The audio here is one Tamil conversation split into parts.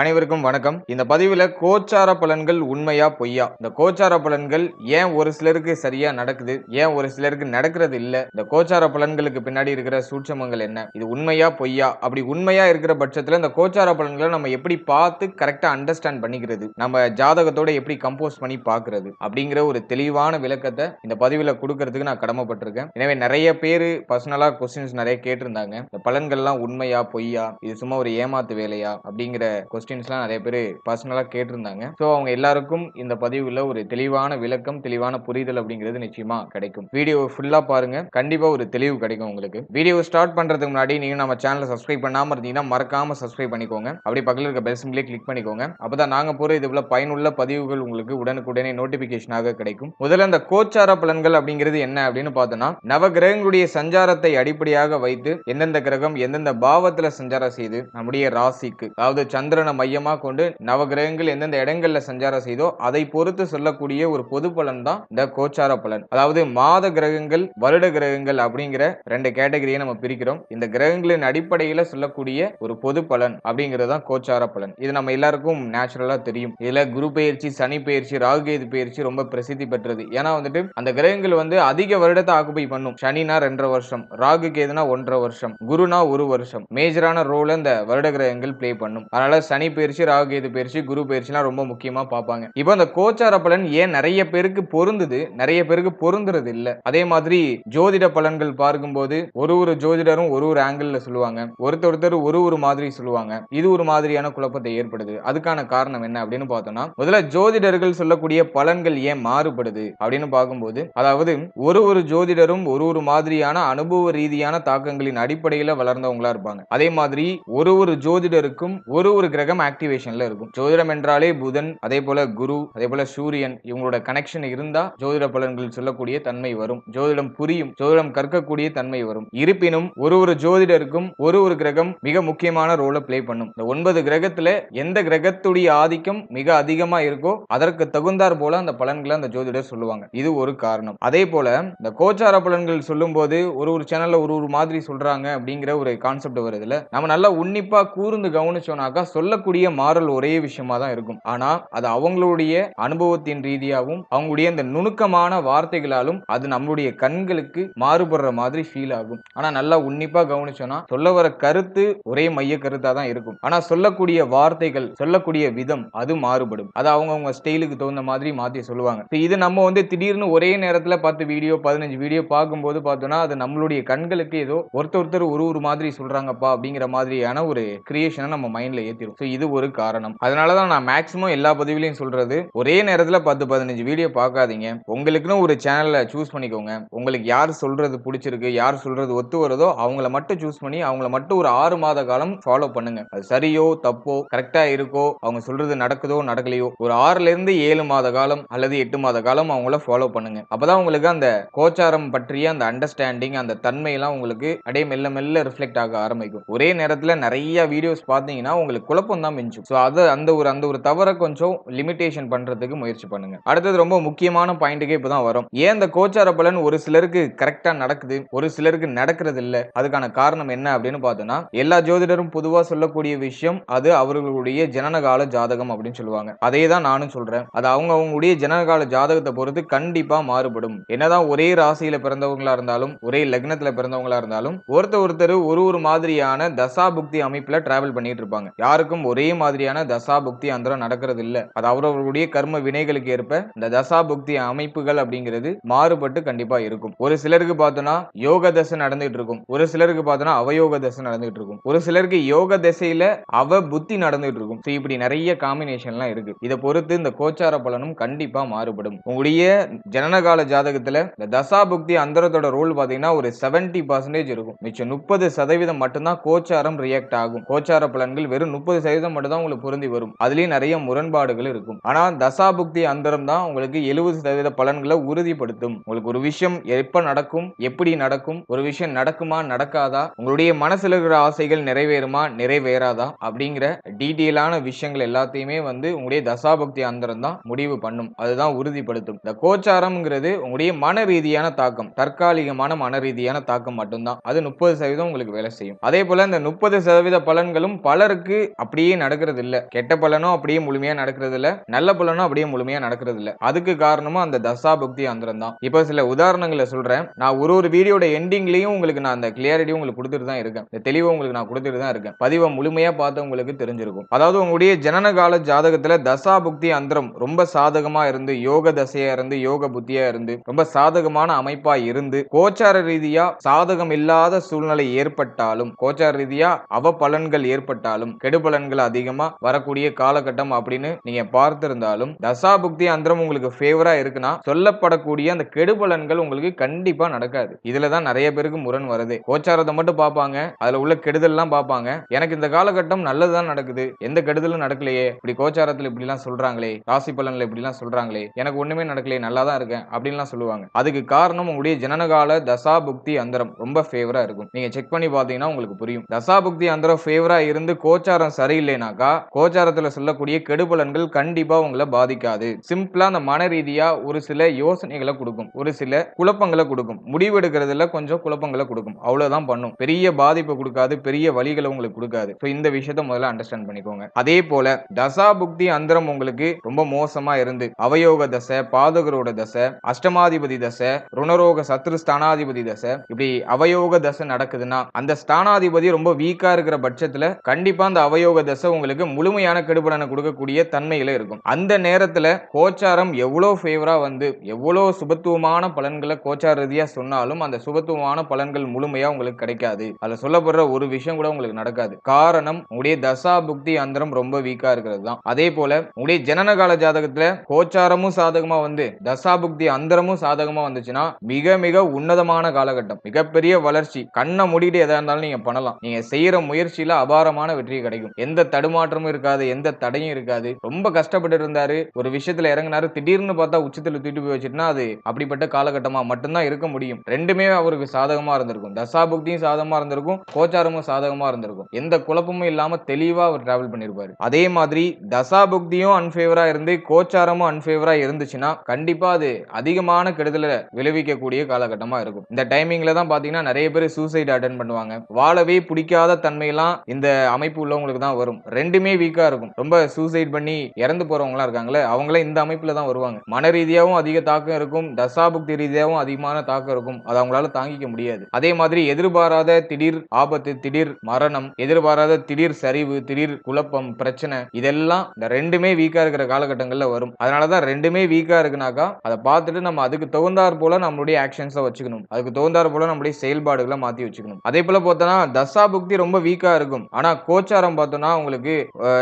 அனைவருக்கும் வணக்கம். இந்த பதிவில் கோச்சார பலன்கள் உண்மையா பொய்யா? இந்த கோச்சார பலன்கள் ஏன் ஒரு சிலருக்கு சரியா நடக்குது? ஏன் ஒரு சிலருக்கு நடக்கிறது இல்ல? இந்த கோச்சார பலன்களுக்கு பின்னாடி இருக்கிற சூட்சமங்கள் என்ன? இது உண்மையா பொய்யா? அப்படி உண்மையா இருக்கிற பட்சத்துல இந்த கோச்சார பலன்களை நம்ம எப்படி பார்த்து கரெக்டா அண்டர்ஸ்டாண்ட் பண்ணிக்கிறது? நம்ம ஜாதகத்தோட எப்படி கம்போஸ் பண்ணி பாக்குறது அப்படிங்கிற ஒரு தெளிவான விளக்கத்தை இந்த பதிவில் கொடுக்கறதுக்கு நான் கடமைப்பட்டிருக்கேன். எனவே நிறைய பேர் பர்சனலா கொஸ்டின்ஸ் நிறைய கேட்டிருந்தாங்க. இந்த பலன்கள்லாம் உண்மையா பொய்யா? இது சும்மா ஒரு ஏமாத்து வேலையா? அப்படிங்கிற கொஸ்டின்ஸ்லாம் நிறைய பேர் பர்சனலாக கேட்டிருந்தாங்க. ஸோ அவங்க எல்லாருக்கும் இந்த பதிவில் ஒரு தெளிவான விளக்கம் தெளிவான புரிதல் அப்படிங்கிறது நிச்சயமா கிடைக்கும். வீடியோ ஃபுல்லாக பாருங்க. கண்டிப்பாக ஒரு தெளிவு கிடைக்கும் உங்களுக்கு. வீடியோ ஸ்டார்ட் பண்ணுறதுக்கு முன்னாடி நீங்கள் நம்ம சேனலை சப்ஸ்கிரைப் பண்ணாமல் இருந்தீங்கன்னா மறக்காம சப்ஸ்கிரைப் பண்ணிக்கோங்க. அப்படி பக்கத்தில் இருக்க பெல் சிம்லேயே கிளிக் பண்ணிக்கோங்க. அப்பதான் நாங்கள் போகிற இது போல பயனுள்ள பதிவுகள் உங்களுக்கு உடனுக்குடனே நோட்டிஃபிகேஷனாக கிடைக்கும். முதல்ல அந்த கோச்சார பலன்கள் அப்படிங்கிறது என்ன அப்படின்னு பார்த்தோம்னா நவ கிரகங்களுடைய சஞ்சாரத்தை அடிப்படையாக வைத்து எந்தெந்த கிரகம் எந்தெந்த பாவத்தில் சஞ்சாரம் செய்து நம்முடைய ராசிக்கு அதாவது சந்திரனை மையமாக கொண்டு நவகிரகங்கள் எந்தெந்த இடங்கள்ல சஞ்சாரம் செய்தோ அதை பொறுத்து சொல்லக்கூடிய ஒரு பொது பலன் தான் இந்த கோச்சார பலன். அதாவது மாத கிரகங்கள் வருட கிரகங்கள் அப்படிங்கிற ரெண்டு கேட்டகரியை நம்ம பிரிக்கிறோம். இந்த கிரகங்களின் அடிப்படையில சொல்லக்கூடிய ஒரு பொது பலன் அப்படிங்கிறது தான் கோச்சார பலன். இது நம்ம எல்லாருக்கும் நேச்சுரலா தெரியும். இதுல குரு பயிற்சி சனி பயிற்சி ராகுகேது பயிற்சி ரொம்ப பிரசித்தி பெற்றது. ஏன்னா வந்துட்டு அந்த கிரகங்கள் வந்து அதிக வருடத்தை ஆக்குபை பண்ணும். சனினா ரெண்டரை வருஷம் ராகு கேதுனா ஒன்றரை வருஷம் குருனா ஒரு வருஷம். மேஜரான ரோல இந்த வருட கிரகங்கள் ப்ளே பண்ணும். அதனால சனி பயிற்சி ராகுகேது பயிற்சி குரு பயிற்சிலாம் ரொம்ப முக்கியமா பார்ப்பாங்க. இப்போ அந்த கோச்சார பலன் ஏன் நிறைய பேருக்கு பொருந்துது? நிறைய பேருக்கு பொருந்துறது இல்ல. அதே மாதிரி ஜோதிட பலன்கள் பார்க்கும்போது ஒரு ஒரு ஜோதிடரும் ஒரு ஒரு ஆங்கிள் சொல்லுவாங்க. ஒருத்தர் ஒருத்தர் ஒரு ஒரு மாதிரி சொல்லுவாங்க. இது ஒரு மாதிரியான குழப்பத்தை ஏற்படுது அதுக்கான காரணம் என்ன அப்படின்னு பார்த்தோம்னா முதல்ல ஜோதிடர்கள் சொல்லக்கூடிய பலன்கள் ஏன் மாறுபடுது அப்படின்னு பார்க்கும்போது அதாவது ஒரு ஒரு ஜோதிடரும் ஒரு ஒரு மாதிரியான அனுபவ ரீதியான தாக்கங்களின் அடிப்படையில வளர்ந்தவங்களா இருப்பாங்க. அதே மாதிரி ஒரு ஒரு ஜோதிடருக்கும் ஒரு ஒரு கிரக கிரகம் ஆக்டிவேஷன்ல இருக்கும். ஜோதிடம் என்றாலே புதன் அதே போல குரு அதே போல சூரியன் இவங்களோட கனெக்ஷன் இருந்தா ஜோதிட பலன்கள் சொல்லக்கூடிய தன்மை வரும். ஜோதிடம் புரியும் ஜோதிடம் கற்கக்கூடிய தன்மை வரும். இருப்பினும் ஒரு ஒரு ஜோதிடருக்கும் ஒரு ஒரு கிரகம் மிக முக்கியமான ரோலை பிளே பண்ணும். இந்த ஒன்பது கிரகத்துல எந்த கிரகத்துடைய ஆதிக்கம் மிக அதிகமா இருக்கோ அதற்கு தகுந்தார் போல அந்த பலன்களை அந்த ஜோதிடர் சொல்லுவாங்க. இது ஒரு காரணம். அதே போல இந்த கோச்சார பலன்கள் சொல்லும் போது ஒரு ஒரு சேனல்ல ஒரு ஒரு மாதிரி சொல்றாங்க அப்படிங்கிற ஒரு கான்செப்ட் வருதுல. நம்ம நல்லா உன்னிப்பா கூர்ந்து கவனிச்சோம்னாக்கா சொல்லக்கூடிய மாறல் ஒரே விஷயமா தான் இருக்கும். ஆனா அது அவங்களுடைய அனுபவத்தின் ரீதியாகவும் அவங்களுடைய அந்த நுணுக்கமான வார்த்தைகளாலும் அது நம்மளுடைய கண்களுக்கு மாறுபடுற மாதிரி ஃபீல் ஆகும். ஆனா நல்லா உன்னிப்பா கவனிச்சோம்னா சொல்ல வர கருத்து ஒரே மைய கருத்தா தான் இருக்கும். ஆனா சொல்லக்கூடிய வார்த்தைகள் சொல்லக்கூடிய விதம் அது மாறுபடும். அது அவங்கவுங்க ஸ்டைலுக்கு தகுந்த மாதிரி மாத்தி சொல்லுவாங்க. இது நம்ம வந்து திடீர்னு ஒரே நேரத்துல பத்து வீடியோ பதினஞ்சு வீடியோ பார்க்கும்போது பார்த்தோம்னா அது நம்மளுடைய கண்களுக்கு ஏதோ ஒருத்தர் ஒருத்தர் ஒரு ஒரு மாதிரி சொல்றாங்கப்பா அப்படிங்கிற மாதிரியான ஒரு கிரியேஷனை நம்ம மைண்ட்ல ஏத்திரும். ஸோ இது ஒரு காரணம். அதனாலதான் நான் மேக்ஸிமம் எல்லா பதிவுலையும் சொல்றது ஒரே நேரத்துல பத்து பதினஞ்சு வீடியோ பார்க்காதீங்க. உங்களுக்குன்னு ஒரு சேனல்ல சூஸ் பண்ணிக்கோங்க. உங்களுக்கு யார் சொல்றது பிடிச்சிருக்கு யார் சொல்றது ஒத்து வருதோ அவங்கள மட்டும் சூஸ் பண்ணி அவங்கள மட்டும் ஒரு ஆறு மாத காலம் ஃபாலோ பண்ணுங்க. அது சரியோ தப்போ கரெக்டா இருக்கோ அவங்க சொல்றது நடக்குதோ நடக்கலையோ ஒரு ஆறுல இருந்து ஏழு மாத காலம் அல்லது எட்டு மாத காலம் அவங்கள ஃபாலோ பண்ணுங்க. அப்பதான் உங்களுக்கு அந்த கோச்சாரம் பற்றிய அந்த அண்டர்ஸ்டாண்டிங் அந்த தன்மையெல்லாம் உங்களுக்கு அப்படியே மெல்ல மெல்ல ரிஃப்ளெக்ட் ஆக ஆரம்பிக்கும். ஒரே நேரத்தில் நிறைய வீடியோஸ் பார்த்தீங்கன்னா உங்களுக்கு குழப்பம் தான் மிஞ்சும். ஸோ அது அந்த ஒரு அந்த ஒரு தவறை கொஞ்சம் லிமிட்டேஷன் பண்றதுக்கு முயற்சி பண்ணுங்க. அடுத்தது ரொம்ப முக்கியமான பாயிண்ட்டுக்கே இப்பதான் வரும். ஏன் இந்த கோச்சார பலன் ஒரு சிலருக்கு கரெக்டா நடக்குது ஒரு சிலருக்கு நடக்கிறது இல்லை? அதுக்கான காரணம் என்ன அப்படின்னு பார்த்தோம்னா எல்லா ஜோதிடரும் பொதுவாக சொல்லக்கூடிய விஷயம் அது அவர்களுடைய ஜனனகால ஜாதகம் அப்படின்னு சொல்லுவாங்க. அதே தான் நானும் சொல்றேன். அது அவங்க அவங்களுடைய ஜனனகால ஜாதகத்தை பொறுத்து கண்டிப்பா மாறுபடும். என்னதான் ஒரே ராசியில பிறந்தவங்களா இருந்தாலும் ஒரே லக்னத்துல பிறந்தவங்களா இருந்தாலும் ஒருத்தர் ஒருத்தர் ஒரு ஒரு மாதிரியான தசா புக்தி அமைப்புல டிராவல் பண்ணிட்டு இருப்பாங்க. யாருக்கும் ஒரே மாதிரியான தசா புக்தி அந்தரம் நடக்கிறது இல்ல அது அவரவர்களுடைய கர்ம வினைகளுக்கு ஏற்ப இந்த தசா புக்தி அமைப்புகள் அப்படிங்கிறது மாறுபட்டு கண்டிப்பா இருக்கும். ஒரு சிலருக்கு பார்த்தோம்னா யோக தசை நடந்துட்டு இருக்கும். ஒரு சிலருக்கு பார்த்தோம்னா அவயோக தசை நடந்துட்டு இருக்கும். ஒரு சிலருக்கு யோக திசையில அவ புத்தி நடந்துட்டு இருக்கும். So இப்படி நிறைய காம்பினேஷன்லாம் இருக்கு. இதை பொறுத்து இந்த கோச்சார பலனும் கண்டிப்பா மாறுபடும். உங்களுடைய ஜனனகால ஜாதகத்துல இந்த தசா புக்தி அந்தரத்தோட ரோல் பாத்தீங்கன்னா ஒரு செவன்டி பர்சன்டேஜ் இருக்கும். மிச்சம் முப்பது சதவீதம் மட்டும்தான் கோச்சாரம் ரியாக்ட் ஆகும். கோச்சார பலன்கள் வெறும் முப்பது சதவீதம் மட்டும் தான் உங்களுக்கு பொருந்தி வரும். அதுலேயும் நிறைய முரண்பாடுகள் இருக்கும். ஆனால் தசாபுக்தி அந்தரம் தான் உங்களுக்கு எழுபது சதவீத பலன்களை உறுதிப்படுத்தும். உங்களுக்கு ஒரு விஷயம் எப்ப நடக்கும் எப்படி நடக்கும் ஒரு விஷயம் நடக்குமா நடக்காதா உங்களுடைய மனசுல இருக்கிற ஆசைகள் நிறைவேறுமா நிறைவேறாதா அப்படிங்கிற டீட்டெயிலான விஷயங்கள் எல்லாத்தையுமே வந்து உங்களுடைய தசாபக்தி அந்தரம் தான் முடிவு பண்ணும். அதுதான் உறுதிப்படுத்தும். இந்த கோச்சாரம்ங்கிறது உங்களுடைய மன ரீதியான தாக்கம். தற்காலிகமான மன ரீதியான தாக்கம் மட்டும்தான். அது முப்பது சதவீதம் உங்களுக்கு வேலை செய்யும். அதே போல இந்த முப்பது சதவீத பலன்களும் பலருக்கு அப்படி அப்படியே நடக்கிறது இல்ல கெட்ட பலனும் அப்படியே முழுமையா நடக்கிறது இல்ல நல்ல பலனும் அப்படியே முழுமையா நடக்கிறது இல்ல அதுக்கு காரணமும் அந்த தசா புக்தி அந்தரம் தான் இப்போ சில உதாரணங்களை சொல்றேன். நான் ஒரு ஒரு வீடியோட எண்டிங்லயும் உங்களுக்கு நான் அந்த கிளியாரிட்டி உங்களுக்கு கொடுத்துட்டு தான் இருக்கேன். இந்த தெளிவை உங்களுக்கு நான் கொடுத்துட்டு தான் இருக்கேன். பதிவை முழுமையா பார்த்து உங்களுக்கு தெரிஞ்சிருக்கும். அதாவது உங்களுடைய ஜனனகால ஜாதகத்துல தசா புக்தி அந்தரம் ரொம்ப சாதகமா இருந்து யோக தசையா இருந்து யோக புத்தியா இருந்து ரொம்ப சாதகமான அமைப்பா இருந்து கோச்சார ரீதியா சாதகம் இல்லாத சூழ்நிலை ஏற்பட்டாலும் கோச்சார ரீதியா அவ பலன்கள் ஏற்பட்டாலும் கெடு பலன்கள் அதிகமா வரக்கூடிய காலகட்டம் அப்படின்னு நீங்க பார்த்திருந்தாலும் தசா புக்தி அந்தரம் உங்களுக்கு ஃபேவரா இருக்குன்னா சொல்லப்படக்கூடிய அந்த கெடுபலன்கள் உங்களுக்கு கண்டிப்பா நடக்காது. இதுலதான் நிறைய பேருக்கு முரண் வருது. கோச்சாரத்தை மட்டும் பார்ப்பாங்க அதுல உள்ள கெடுதல்லாம் பார்ப்பாங்க. எனக்கு இந்த காலகட்டம் நல்லதுதான் நடக்குது. எந்த கெடுதலும் நடக்கலையே. இப்படி கோச்சாரத்துல இப்படி எல்லாம் சொல்றாங்களே ராசி பலன்ல இப்படி எல்லாம் சொல்றாங்களே எனக்கு ஒண்ணுமே நடக்கலையே நல்லா தான் இருக்கேன் அப்படின்லாம் சொல்லுவாங்க. அதுக்கு காரணம் உங்களுடைய ஜனனகால தசா புக்தி அந்தரம் ரொம்ப ஃபேவரா இருக்கும். நீங்க செக் பண்ணி பாத்தீங்கன்னா உங்களுக்கு புரியும். தசா புக்தி அந்தரம் ஃபேவரா இருந்து கோச்சாரம் சரியில்லைனாக்கா கோச்சாரத்துல சொல்லக்கூடிய கெடுபலன்கள் கண்டிப்பா உங்களை பாதிக்காது. சிம்பிளா அந்த மன ரீதியா ஒரு சில யோசனைகளை கொடுக்கும். ஒரு சில குழப்பங்களை கொடுக்கும். முடிவெடுக்கிறதுல கொஞ்சம் குழப்பங்களை கொடுக்கும். அவ்வளவுதான் பண்ணும். பெரிய பாதிப்பை கொடுக்காது. பெரிய வழிகளை உங்களுக்கு கொடுக்காது. So இந்த விஷயத்த முதல்ல அண்டர்ஸ்டாண்ட் பண்ணிக்கோங்க. அதே போல தசா புக்தி அந்தரம் உங்களுக்கு ரொம்ப மோசமா இருந்து அவயோக தசை பாதகரோட தசை அஷ்டமாதிபதி தசை ருணரோக சத்ரு ஸ்தானாதிபதி தசை இப்படி அவயோக தசை நடக்குதுன்னா அந்த ஸ்தானாதிபதி ரொம்ப வீக்கா இருக்கிற பட்சத்துல கண்டிப்பா அந்த அவயோக தசை உங்களுக்கு முழுமையான கெடுபலனை கொடுக்கக்கூடிய தன்மையில இருக்கும். அந்த நேரத்துல கோச்சாரம் எவ்வளோ ஃபேவரா வந்து எவ்வளோ சுபத்துவமான பலன்களை கோச்சார ரீதியா சொன்னாலும் அந்த சுபத்துவமான பலன்கள் முழுமையா உங்களுக்கு கிடைக்காது. அதுல சொல்லப்படுற ஒரு விஷயம் கூட உங்களுக்கு நடக்காது. காரணம் உங்களுடைய தசா புக்தி அந்தரம் ரொம்ப வீக்கா இருக்கிறது தான். அதே போல உங்களுடைய ஜனனகால ஜாதகத்துல கோச்சாரமும் சாதகமா வந்து தசா புக்தி அந்தரமும் சாதகமா வந்துச்சுன்னா மிக மிக உன்னதமான காலகட்டம். மிகப்பெரிய வளர்ச்சி. கண்ணை மூடிட்டு எதா இருந்தாலும் நீங்க பண்ணலாம். நீங்க செய்யற முயற்சியில அபாரமான வெற்றி கிடைக்கும். எந்த தடுமாற்றமும் இருக்காது எந்த தடையும் இருக்காது. ரொம்ப கஷ்டப்பட்டு இருந்தாரு ஒரு விஷயத்துல இறங்குனாரு. திடீர்னு பார்த்தா உச்சத்துல தூக்கிட்டு போய் வச்சுட்டுனா அது அப்படிப்பட்ட காலகட்டமா மட்டும்தான் இருக்க முடியும். ரெண்டுமே அவருக்கு சாதகமா இருந்திருக்கும். தசா புக்தியும் சாதகமா இருந்திருக்கும். கோச்சாரமும் சாதகமா இருந்திருக்கும். எந்த குழப்பமும் இல்லாம தெளிவா அவர் டிராவல் பண்ணிருப்பாரு. அதே மாதிரி தசா புக்தியும் இருந்து கோச்சாரமும் அன்பேவரா இருந்துச்சுன்னா கண்டிப்பா அது அதிகமான கெடுதலை விளைவிக்கக்கூடிய காலகட்டமா இருக்கும். இந்த டைமிங்ல தான் பாத்தீங்கன்னா நிறைய பேர் சூசைட் அட்டன் பண்ணுவாங்க. வாழவே பிடிக்காத தன்மையெல்லாம் இந்த அமைப்பு உள்ளவங்களுக்கு தான் வரும். ரெண்டுமே வீக்கா இருக்கும். ரொம்ப சூசைட் பண்ணி இறந்து போறவங்களா இருக்காங்களே அவங்களே இந்த அமைப்புல தான் வருவாங்க. மன ரீதியாகவும் அதிக தாக்கம் இருக்கும். தசாபுக்தி ரீதியாவும் அதிகமான தாக்கம் இருக்கும். அதை அவங்களால தாங்கிக்க முடியாது. அதே மாதிரி எதிர்பாராத திடீர் ஆபத்து திடீர் மரணம் எதிர்பாராத திடீர் சரிவு திடீர் குழப்பம் பிரச்சனை இதெல்லாம் இந்த ரெண்டுமே வீக்கா இருக்கிற காலகட்டங்கள்ல வரும். அதனாலதான் ரெண்டுமே வீக்கா இருக்குனாக்கா அதை பார்த்துட்டு நம்ம அதுக்கு தகுந்தாற் போல நம்மளுடைய ஆக்ஷன்ஸை வச்சுக்கணும். அதுக்கு தகுந்தாற் போல நம்மளுடைய செயல்பாடுகளை மாத்தி வச்சுக்கணும். அதே போல பார்த்தோன்னா தசா புக்தி ரொம்ப வீக்கா இருக்கும். ஆனா கோச்சாரம் பார்த்தோம்னா உங்களுக்கு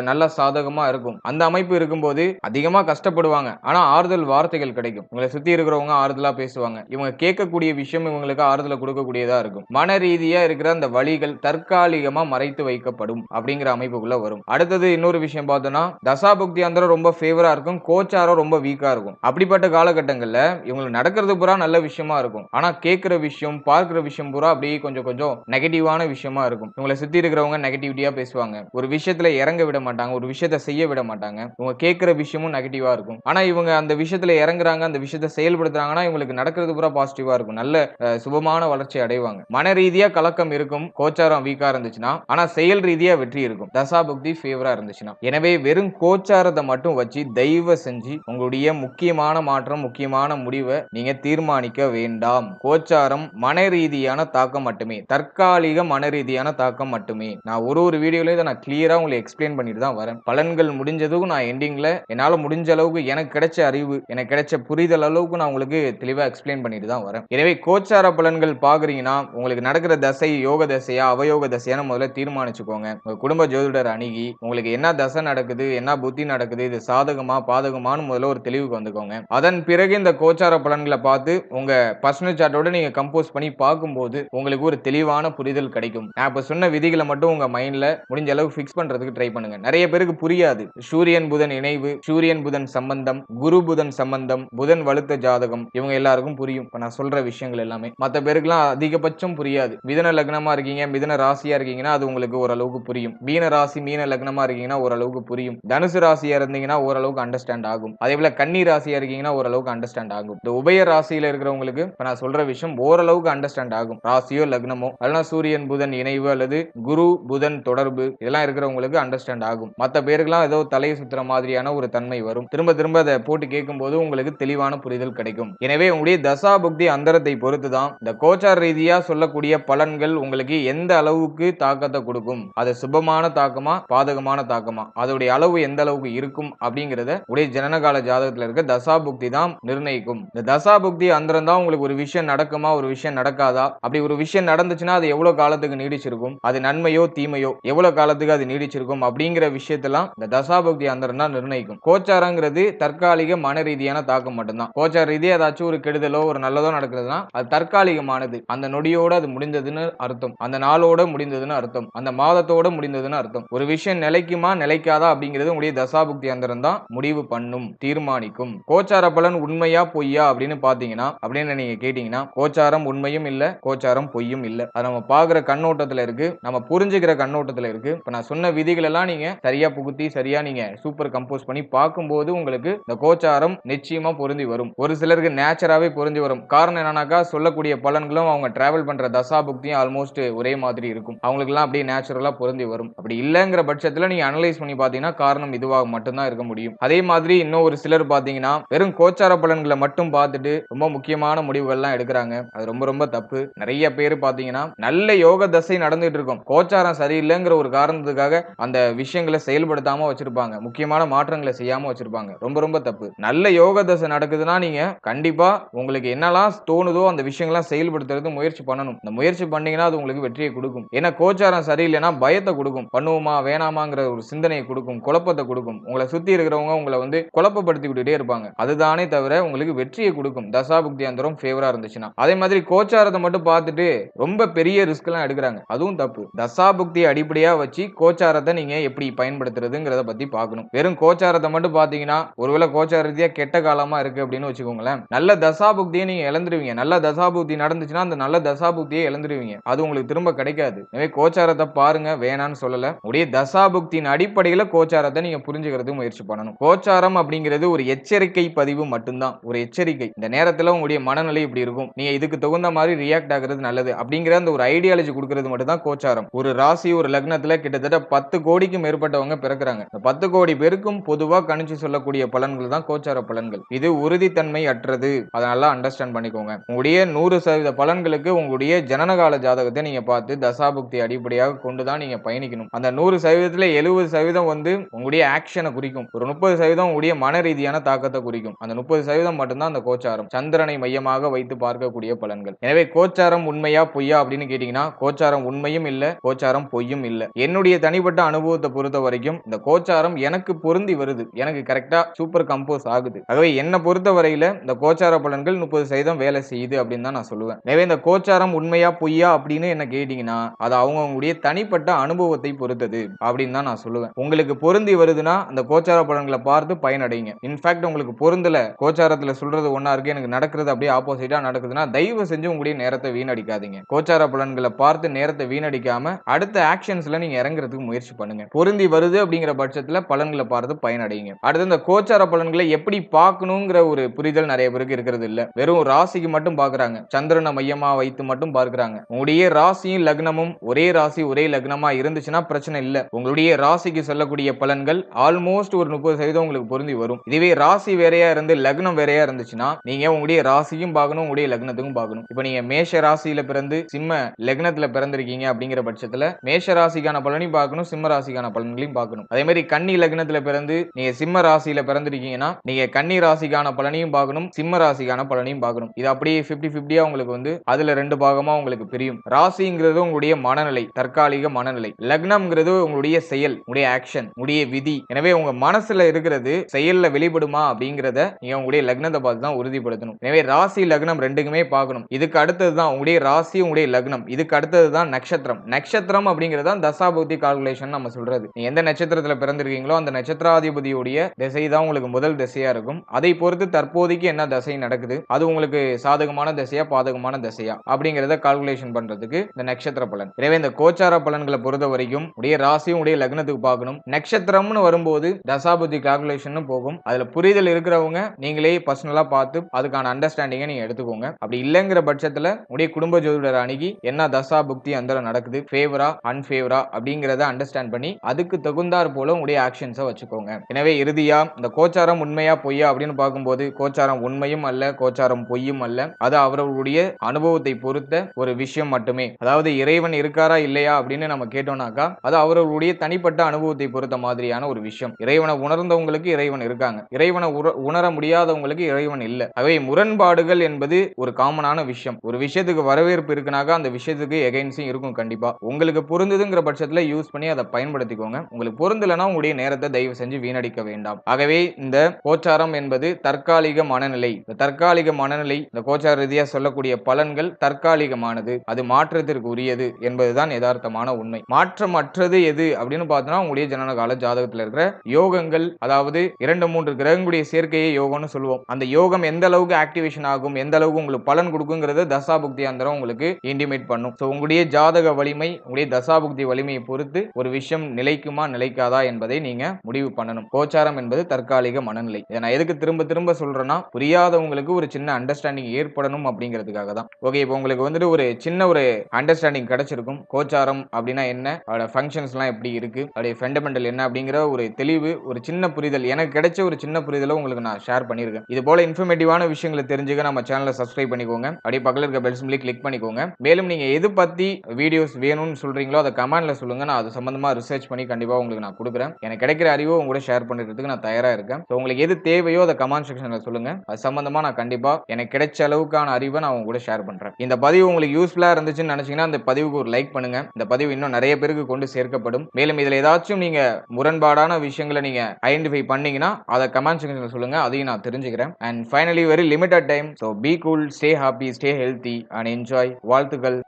நல்ல சாதகமா இருக்கும். அந்த அமைப்பு இருக்கும்போது அதிகமா கஷ்டப்படுவாங்க. ஆனா ஆறுதல் வார்த்தைகள் கிடைக்கும். உங்களை சுத்தி இருக்கிறவங்க ஆறுதலா பேசுவாங்க. இவங்க கேட்கக்கூடிய விஷயம் இவங்களுக்கு ஆறுதலை கொடுக்கக்கூடியதா இருக்கும். மன ரீதியா இருக்கிற அந்த வழிகள் தற்காலிகமா மறைத்து வைக்கப்படும் அப்படிங்கிற அமைப்புக்குள்ள வரும். அடுத்தது இன்னொரு விஷயம் பார்த்தோம்னா தசாபக்தி அந்தரம் ரொம்ப ஃபேவரா இருக்கும். கோச்சாரம் ரொம்ப வீக்கா இருக்கும். அப்படிப்பட்ட காலகட்டங்கள்ல இவங்களுக்கு நடக்கிறது பூரா நல்ல விஷயமா இருக்கும். ஆனா கேட்கிற விஷயம் பார்க்கிற விஷயம் பூரா அப்படியே கொஞ்சம் கொஞ்சம் நெகட்டிவான விஷயமா இருக்கும். இவங்களை சுத்தி இருக்கிறவங்க நெகட்டிவிட்டியா பேசுவாங்க. ஒரு விஷயம் விஷயத்துல இறங்க விட மாட்டாங்க ஒரு விஷயத்த செய்ய விட மாட்டாங்க. இவங்க கேட்கிற விஷயமும் நெகட்டிவா இருக்கும். ஆனா இவங்க அந்த விஷயத்துல இறங்குறாங்க அந்த விஷயத்த செயல்படுத்துறாங்கன்னா இவங்களுக்கு நடக்கிறது பூரா பாசிட்டிவா இருக்கும். நல்ல சுபமான வளர்ச்சி அடைவாங்க. மன ரீதியா கலக்கம் இருக்கும் கோச்சாரம் வீக்கா இருந்துச்சுன்னா ஆனா செயல் ரீதியா வெற்றி இருக்கும். தசா புக்தி ஃபேவரா இருந்துச்சுன்னா. எனவே வெறும் கோச்சாரத்தை மட்டும் வச்சு தயவு செஞ்சு உங்களுடைய முக்கியமான மாற்றம் முக்கியமான முடிவை நீங்க தீர்மானிக்க வேண்டாம். கோச்சாரம் மன ரீதியான தாக்கம் மட்டுமே. தற்காலிக மன ரீதியான தாக்கம் மட்டுமே. நான் ஒரு ஒரு வீடியோல இதை நான் கிளியர் உங்களுக்கு எக்ஸ்பிளைன் பண்ணிட்டு தான் வரேன். பலன்கள் முடிஞ்சதும் நான் எண்டிங்ல என்னால முடிஞ்ச அளவுக்கு எனக்கு கிடைச்ச அறிவு எனக்கு கிடைச்ச புரிதல் அளவுக்கு நான் உங்களுக்கு தெளிவா எக்ஸ்பிளைன் பண்ணிட்டு தான் வரேன். எனவே கோச்சார பலன்கள் பாக்குறீங்கன்னா உங்களுக்கு நடக்கிற தசை யோக தசையா அவயோக தசையான முதல்ல தீர்மானிச்சுக்கோங்க. உங்கள் குடும்ப ஜோதிடர் அணுகி உங்களுக்கு என்ன தசை நடக்குது என்ன புத்தி நடக்குது இது சாதகமா பாதகமான்னு முதல்ல ஒரு தெளிவுக்கு வந்துக்கோங்க. அதன் பிறகு இந்த கோச்சார பலன்களை பார்த்து உங்க பர்சனல் சார்ட்டோட நீங்க கம்போஸ் பண்ணி பார்க்கும்போது உங்களுக்கு ஒரு தெளிவான புரிதல் கிடைக்கும். நான் இப்போ சொன்ன விதிகளை மட்டும் உங்க மைண்ட்ல முடிஞ்ச அளவு ஃபிக்ஸ் பண்றதுக்கு ட்ரை பண்ணுங்க. நிறைய பேருக்கு புரியாது. சூரியன் புதன் இணைவு சூரியன் புதன் சம்பந்தம் குரு புதன் சம்பந்தம் புதன் வலுத்த ஜாதகம் இவங்க எல்லாருக்கும் புரியும். இப்ப நான் சொல்ற விஷயங்கள் எல்லாமே. மத்த பேருக்குலாம் அதிகபட்சம் புரியாது. மிதன லக்னமா இருக்கீங்க மிதன ராசியா இருக்கீங்கன்னா அது உங்களுக்கு ஓரளவுக்கு புரியும். மீன ராசி மீன லக்னமா இருக்கீங்கன்னா ஓரளவுக்கு புரியும். தனுசு ராசியா இருந்தீங்கன்னா ஓரளவுக்கு அண்டர்ஸ்டாண்ட் ஆகும். அதே போல கன்னி ராசியா இருக்கீங்கன்னா ஓரளவுக்கு அண்டர்ஸ்டாண்ட் ஆகும். இந்த உபய ராசியில இருக்கிறவங்களுக்கு இப்ப நான் சொல்ற விஷயம் ஓரளவுக்கு அண்டர்ஸ்டாண்ட் ஆகும். ராசியோ லக்னமோ அதெல்லாம் சூரியன் புதன் இணைவு அல்லது குரு புதன் தொடர்பு இதெல்லாம் இருக்கிற இருக்கிறவங்களுக்கு அண்டர்ஸ்டாண்ட் ஆகும். மத்த பேருக்குலாம் ஏதோ தலையை சுத்துற மாதிரியான ஒரு தன்மை வரும். திரும்ப திரும்ப அதை போட்டு கேட்கும்போது உங்களுக்கு தெளிவான புரிதல் கிடைக்கும். எனவே உங்களுடைய தசா புக்தி அந்தரத்தை பொறுத்து தான் இந்த கோச்சார் ரீதியா சொல்லக்கூடிய பலன்கள் உங்களுக்கு எந்த அளவுக்கு தாக்கத்தை கொடுக்கும்? அது சுபமான தாக்கமா பாதகமான தாக்கமா? அதோடைய அளவு எந்த அளவுக்கு இருக்கும் அப்படிங்கறத உடைய ஜனனகால ஜாதகத்துல இருக்க தசா புக்தி தான் நிர்ணயிக்கும். இந்த தசா புக்தி அந்தரம் தான் உங்களுக்கு ஒரு விஷயம் நடக்குமா ஒரு விஷயம் நடக்காதா? அப்படி ஒரு விஷயம் நடந்துச்சுன்னா அது எவ்வளவு காலத்துக்கு நீடிச்சிருக்கும்? அது நன்மையோ தீமையோ? எவ்வளவு காலத்துக்கு அது நீடிச்சிருக்கும் அப்படிங்கிற விஷயத்தெல்லாம் இந்த தசாபக்தி அந்தரம் தான் நிர்ணயிக்கும். கோச்சாரங்கிறது தற்காலிக மன ரீதியான தாக்கம் மட்டும்தான். கோச்சார ரீதியாக ஏதாச்சும் ஒரு கெடுதலோ ஒரு நல்லதோ நடக்கிறதுனா அது தற்காலிகமானது. அந்த நொடியோட அது முடிந்ததுன்னு அர்த்தம். அந்த நாளோட முடிந்ததுன்னு அர்த்தம். அந்த மாதத்தோட முடிந்ததுன்னு அர்த்தம். ஒரு விஷயம் நிலைக்குமா நிலைக்காதா அப்படிங்கிறது உங்களுடைய தசாபக்தி அந்தரம் தான் முடிவு பண்ணும் தீர்மானிக்கும். கோச்சார பலன் உண்மையா பொய்யா அப்படின்னு பாத்தீங்கன்னா அப்படின்னு நீங்க கேட்டீங்கன்னா கோச்சாரம் உண்மையும் இல்ல கோச்சாரம் பொய்யும் இல்ல. அது நம்ம பாக்குற கண்ணோட்டத்துல இருக்கு. நம்ம புரிஞ்சுக்கிற கண்ணோட்டத்துல இருக்கு. இப்ப நான் சொன்ன விதிகள் எல்லாம் நீங்க சரியா புகுத்தி சரியா நீங்க சூப்பர் கம்போஸ் பண்ணி பார்க்கும்போது உங்களுக்கு இந்த கோச்சாரம் நிச்சயமா பொருந்தி வரும். ஒரு சிலருக்கு நேச்சராகவே பொருந்தி வரும். காரணம் என்னன்னாக்கா சொல்லக்கூடிய பலன்களும் அவங்க டிராவல் பண்ற தசா புக்தியும் ஆல்மோஸ்ட் ஒரே மாதிரி இருக்கும். அவங்களுக்கு எல்லாம் அப்படியே நேச்சுரலா பொருந்தி வரும். அப்படி இல்லைங்கிற பட்சத்துல நீங்க அனலைஸ் பண்ணி பாத்தீங்கன்னா காரணம் இதுவாக மட்டும்தான் இருக்க முடியும். அதே மாதிரி இன்னும் ஒரு சிலர் பாத்தீங்கன்னா வெறும் கோச்சார பலன்களை மட்டும் பார்த்துட்டு ரொம்ப முக்கியமான முடிவுகள்லாம் எடுக்கிறாங்க. அது ரொம்ப ரொம்ப தப்பு. நிறைய பேர் பாத்தீங்கன்னா நல்ல யோக தசை நடந்துட்டு இருக்கும். கோச்சாரம் சரியில்லைங்கிற ஒரு காரணத்துக்காக அந்த விஷயங்களை செயல்படுத்தாம வச்சிருப்பாங்க. முக்கியமான மாற்றங்களை செய்யாம வச்சிருப்பாங்க. ரொம்ப ரொம்ப தப்பு. நல்ல யோக தசை நடக்குதுன்னா நீங்க கண்டிப்பா உங்களுக்கு என்னெல்லாம் தோணுதோ அந்த விஷயங்கள்லாம் செயல்படுத்துறது முயற்சி பண்ணணும். இந்த முயற்சி பண்ணீங்கன்னா அது உங்களுக்கு வெற்றியை கொடுக்கும். ஏன்னா கோச்சாரம் சரியில்லைன்னா பயத்தை கொடுக்கும். பண்ணுவோமா வேணாமாங்கிற ஒரு சிந்தனையை கொடுக்கும். குழப்பத்தை கொடுக்கும். உங்களை சுத்தி இருக்கிறவங்க உங்களை வந்து குழப்பப்படுத்தி விட்டுட்டே இருப்பாங்க. அதுதானே தவிர உங்களுக்கு வெற்றியை கொடுக்கும். தசாபுக்தி அந்தரம் ஃபேவரா இருந்துச்சுன்னா. அதே மாதிரி கோச்சாரத்தை மட்டும் பார்த்துட்டு ரொம்ப பெரிய ரிஸ்க் எல்லாம் எடுக்கிறாங்க. அதுவும் தப்பு. தசாபுக்தி அடிப்படையா வச்சு கோச்சார கோச்சாரத்தை நீங்க எப்படி பயன்படுத்துறதுங்கிறத பத்தி பார்க்கணும். வெறும் கோச்சாரத்தை மட்டும் பாத்தீங்கன்னா ஒருவேளை கோச்சார ரீதியா கெட்ட காலமா இருக்கு அப்படின்னு வச்சுக்கோங்களேன். நல்ல தசாபுக்தியை நீங்க இழந்துருவீங்க. நல்ல தசாபுக்தி நடந்துச்சுன்னா அந்த நல்ல தசாபுக்தியை இழந்துருவீங்க. அது உங்களுக்கு திரும்ப கிடைக்காது. எனவே கோச்சாரத்தை பாருங்க வேணான்னு சொல்லல. உடைய தசாபுக்தியின் அடிப்படையில கோச்சாரத்தை நீங்க புரிஞ்சுக்கிறதுக்கு முயற்சி பண்ணணும். கோச்சாரம் அப்படிங்கிறது ஒரு எச்சரிக்கை பதிவு மட்டும்தான். ஒரு எச்சரிக்கை. இந்த நேரத்துல உங்களுடைய மனநிலை இப்படி இருக்கும். நீங்க இதுக்கு தகுந்த மாதிரி ரியாக்ட் ஆகுறது நல்லது அப்படிங்கிற அந்த ஒரு ஐடியாலஜி கொடுக்கறது மட்டும் தான் கோச்சாரம். ஒரு ராசி ஒரு லக்னத்துல கிட்டத்தட்ட பத்து கோடிக்கு மேற்பட்டவங்க பிறக்கிறாங்க. இந்த பத்து கோடி பேருக்கும் பொதுவா கணிச்சு சொல்லக்கூடிய பலன்கள் தான் கோச்சார பலன்கள். இது உறுதித்தன்மை அற்றது. அதை நல்லா அண்டர்ஸ்டாண்ட் பண்ணிக்கோங்க. உங்களுடைய நூறு சதவீத பலன்களுக்கு உங்களுடைய ஜனனகால ஜாதகத்தை நீங்க பார்த்து தசாபுக்தி அடிப்படையாக கொண்டு தான் நீங்க பயணிக்கணும். அந்த நூறு சதவீதத்துல எழுபது சதவீதம் வந்து உங்களுடைய ஆக்ஷனை குறிக்கும். ஒரு முப்பது சதவீதம் உங்களுடைய மன ரீதியான தாக்கத்தை குறிக்கும். அந்த முப்பது சதவீதம் மட்டும்தான் அந்த கோச்சாரம். சந்திரனை மையமாக வைத்து பார்க்கக்கூடிய பலன்கள். எனவே கோச்சாரம் உண்மையா பொய்யா அப்படின்னு கேட்டீங்கன்னா கோச்சாரம் உண்மையும் இல்ல கோச்சாரம் பொய்யும் இல்ல. என்னுடைய தனி தனிப்பட்ட அனுபவத்தை பொறுத்த வரைக்கும் இந்த கோச்சாரம் எனக்கு பொருந்தி வருது. எனக்கு கரெக்டா சூப்பர் கம்போஸ் ஆகுது. ஆகவே என்னை பொறுத்த வரையில இந்த கோச்சார பலன்கள் முப்பது சதவீதம் வேலை செய்யுது அப்படின்னு தான் நான் சொல்லுவேன். எனவே இந்த கோச்சாரம் உண்மையா பொய்யா அப்படின்னு என்ன கேட்டீங்கன்னா அது அவங்கவுங்களுடைய தனிப்பட்ட அனுபவத்தை பொறுத்தது அப்படின்னு தான் நான் சொல்லுவேன். உங்களுக்கு பொருந்தி வருதுன்னா அந்த கோச்சார பலன்களை பார்த்து பயனடைங்க. இன்ஃபேக்ட் உங்களுக்கு பொருந்தல கோச்சாரத்துல சொல்றது ஒன்னா இருக்கு எனக்கு நடக்கிறது அப்படியே ஆப்போசிட்டா நடக்குதுன்னா தயவு செஞ்சு உங்களுடைய நேரத்தை வீணடிக்காதீங்க. கோச்சார பலன்களை பார்த்து நேரத்தை வீணடிக்காம அடுத்த ஆக்ஷன்ஸ்ல நீங்க இறங்குறதுக்கு முயற்சி பண்ணுங்க. பொருந்தி வருது அப்படிங்கிற பட்சத்துல பலன்களை பார்த்து பயனடைங்க அடுத்து இந்த கோச்சார பலன்களை எப்படி பார்க்கணுங்கிற ஒரு புரிதல் நிறைய பேருக்கு இருக்கிறது இல்ல. வெறும் ராசிக்கு மட்டும் பாக்குறாங்க சந்திரனை மையமா வைத்து மட்டும் பார்க்கிறாங்க. உங்களுடைய ராசியும் லக்னமும் ஒரே ராசி ஒரே லக்னமா இருந்துச்சுன்னா பிரச்சனை இல்ல. உங்களுடைய ராசிக்கு சொல்லக்கூடிய பலன்கள் ஆல்மோஸ்ட் ஒரு முப்பது சதவீதம் உங்களுக்கு பொருந்தி வரும். இதுவே ராசி வேறையா இருந்து லக்னம் வேறையா இருந்துச்சுன்னா நீங்க உங்களுடைய ராசியும் பார்க்கணும் உங்களுடைய லக்னத்துக்கும் பார்க்கணும். இப்போ நீங்க மேஷ ராசியில பிறந்து சிம்ம லக்னத்துல பிறந்திருக்கீங்க அப்படிங்கிற பட்சத்துல மேஷ ராசிக்கான பலனையும் பார்க்கணும் சிம்ம ராசிக்கான பலன்களையும் பார்க்கணும். அதே மாதிரி கன்னி லக்னத்துல பிறந்து நீங்க சிம்ம ராசியில பிறந்திருக்கீங்கன்னா நீங்க கன்னி ராசிக்கான பலனையும் பார்க்கணும் சிம்ம ராசிக்கான பலனையும் பார்க்கணும். இது அப்படியே 50 50 உங்களுக்கு வந்து அதுல ரெண்டு பாகமா உங்களுக்கு பிரியும். ராசிங்கிறது உங்களுடைய மனநிலை தற்காலிக மனநிலை. லக்னம்ங்கிறது உங்களுடைய செயல் உங்களுடைய ஆக்ஷன் உங்களுடைய விதி. எனவே உங்க மனசுல இருக்கிறது செயல்ல வெளிப்படுமா அப்படிங்கிறத நீங்க உங்களுடைய லக்னத்தை பார்த்து தான் உறுதிப்படுத்தணும். எனவே ராசி லக்னம் ரெண்டுக்குமே பார்க்கணும். இதுக்கு அடுத்தது தான் உங்களுடைய ராசி உங்களுடைய லக்னம். இதுக்கு அடுத்தது தான் நட்சத்திரம். நட்சத்திரம் அப்படிங்கிறது தான் தசாபக்தி கால்குலேஷன் நம்ம சொல்றது. நீ எந்த நட்சத்திரத்துல பிறந்திருக்கீங்களோ அந்த நட்சத்திராதிபதியுடைய திசை தான் உங்களுக்கு முதல் திசையா இருக்கும். அதை பொறுத்து தற்போதைக்கு என்ன திசை நடக்குது? அது உங்களுக்கு சாதகமான திசையா பாதகமான திசையா? அப்படிங்கறத கால்குலேஷன் பண்றதுக்கு இந்த நட்சத்திர பலன். எனவே இந்த கோச்சார பலன்களை பொறுத்த வரைக்கும் உடைய ராசியும் உடைய லக்னத்துக்கு பார்க்கணும். நட்சத்திரம்னு வரும்போது தசாபுத்தி கால்குலேஷன் போகும். அதுல புரிதல் இருக்கிறவங்க நீங்களே பர்சனலா பார்த்து அதுக்கான அண்டர்ஸ்டாண்டிங்கை நீங்க எடுத்துக்கோங்க. அப்படி இல்லைங்கிற பட்சத்துல உடைய குடும்ப ஜோதிடர் அணுகி என்ன தசா புக்தி அந்த நடக்குது? ஃபேவரா அன்ஃபேவரா அப்படிங்கறத அண்டர்ஸ்டாண்ட் பண்ணி அதுக்கு தகுந்தாற் போல உங்களுடைய ஆக்ஷன்ஸை வச்சுக்கோங்க. எனவே இறுதியா இந்த கோச்சாரம் உண்மையா பொய்யா அப்படின்னு பார்க்கும்போது கோச்சாரம் உண்மையும் அல்ல கோச்சாரம் பொய்யும் அல்ல. அது அவர்களுடைய அனுபவத்தை பொறுத்த ஒரு விஷயம் மட்டுமே. அதாவது இறைவன் இருக்காரா இல்லையா அப்படின்னு நம்ம கேட்டோம்னாக்கா அது அவர்களுடைய தனிப்பட்ட அனுபவத்தை பொறுத்த மாதிரியான ஒரு விஷயம். இறைவனை உணர்ந்தவங்களுக்கு இறைவன் இருக்காங்க. இறைவனை உணர முடியாதவங்களுக்கு இறைவன் இல்லை. அவை முரண்பாடுகள் என்பது ஒரு காமனான விஷயம். ஒரு விஷயத்துக்கு வரவேற்பு இருக்குனாக்கா அந்த விஷயத்துக்கு எகைன்ஸும் இருக்கும் கண்டிப்பா. உங்களுக்கு பொருந்துதுங்கிற பட்சத்துல யூஸ் பண்ணி அதை பயன்படுத்திக்கோங்க. உங்களுக்கு பொருந்தலைன்னா உங்களுடைய நேரத்தை தயவு செஞ்சு வீணடிக்க வேண்டாம். ஆகவே இந்த கோச்சாரம் என்பது தற்காலிக மனநிலை. இந்த தற்காலிக மனநிலை இந்த கோச்சார ரீதியாக சொல்லக்கூடிய பலன்கள் தற்காலிகமானது. அது மாற்றத்திற்கு உரியது என்பதுதான் யதார்த்தமான உண்மை. மாற்றமற்றது எது அப்படின்னு பார்த்தோம்னா உங்களுடைய ஜனனகால ஜாதகத்தில் இருக்கிற யோகங்கள் அதாவது இரண்டு மூன்று கிரகங்களுடைய சேர்க்கையை யோகம்னு சொல்லுவோம். அந்த யோகம் எந்த அளவுக்கு ஆக்டிவேஷன் ஆகும் எந்த அளவுக்கு உங்களுக்கு பலன் கொடுக்குங்கிறத தசாபுக்தி அந்தரம் உங்களுக்கு இன்டிமேட் பண்ணும். ஸோ உங்களுடைய ஜாதக வலிமை உங்களுடைய தசாபுக்தி வலிமையை பொறுத்து ஒரு விஷயம் நிலைக்குமா நிலைக்காதா என்பதை நீங்க முடிவு பண்ணணும். கோச்சாரம் என்பது தற்காலிக மனநிலை. இதை நான் எதுக்கு திரும்ப திரும்ப சொல்றேன்னா புரியாதவங்களுக்கு ஒரு சின்ன அண்டர்ஸ்டாண்டிங் ஏற்படணும் அப்படிங்கிறதுக்காக தான். ஓகே இப்போ உங்களுக்கு வந்துட்டு ஒரு சின்ன ஒரு அண்டர்ஸ்டாண்டிங் கிடைச்சிருக்கும். கோச்சாரம் அப்படின்னா என்ன? அதோட ஃபங்க்ஷன்ஸ்லாம் எப்படி இருக்கு? அதோடைய ஃபண்டமெண்டல் என்ன அப்படிங்கிற ஒரு தெளிவு ஒரு சின்ன புரிதல். எனக்கு கிடைச்ச ஒரு சின்ன புரிதலை உங்களுக்கு நான் ஷேர் பண்ணியிருக்கேன் இது போல இன்ஃபர்மேட்டிவான விஷயங்களை தெரிஞ்சுக்க நம்ம சேனலை சப்ஸ்கிரைப் பண்ணிக்கோங்க. அப்படியே பக்கத்தில் இருக்க பெல் சிம்லி கிளிக் பண்ணிக்கோங்க. மேலும் நீங்க எது பத்தி வீடியோஸ் வேணும்னு சொல்றீங்களோ அதை கமெண்ட்ல சொல்லுங்க. நான் அதை சம்மந்தமாக ரிசர்ச் பண்ணி கண்டிப்பாக உங்களுக்கு நான் கொடுக்குறேன். எனக்கு கிடைக்கிற அறிவு உங்க கூட ஷேர் பண்ணுறதுக்கு நான் தயாராக இருக்கேன். ஸோ உங்களுக்கு எது தேவையோ அதை கமெண்ட் செக்ஷனில் சொல்லுங்கள் அது சம்மந்தமாக நான் கண்டிப்பாக எனக்கு கிடைச்ச அளவுக்கான அறிவை நான் உங்க கூட ஷேர் பண்ணுறேன் இந்த பதிவு உங்களுக்கு யூஸ்ஃபுல்லாக இருந்துச்சுன்னு நினச்சிங்கன்னா அந்த பதிவுக்கு ஒரு லைக் பண்ணுங்கள் இந்த பதிவு இன்னும் நிறைய பேருக்கு கொண்டு சேர்க்கப்படும். மேலும் இதில் ஏதாச்சும் நீங்கள் முரண்பாடான விஷயங்களை நீங்கள் ஐடென்டிஃபை பண்ணீங்கன்னா அதை கமெண்ட் செக்ஷனில் சொல்லுங்கள் அதையும் நான் தெரிஞ்சுக்கிறேன். And finally very limited time so be cool stay happy stay healthy and enjoy வாழ்த்துக்கள்.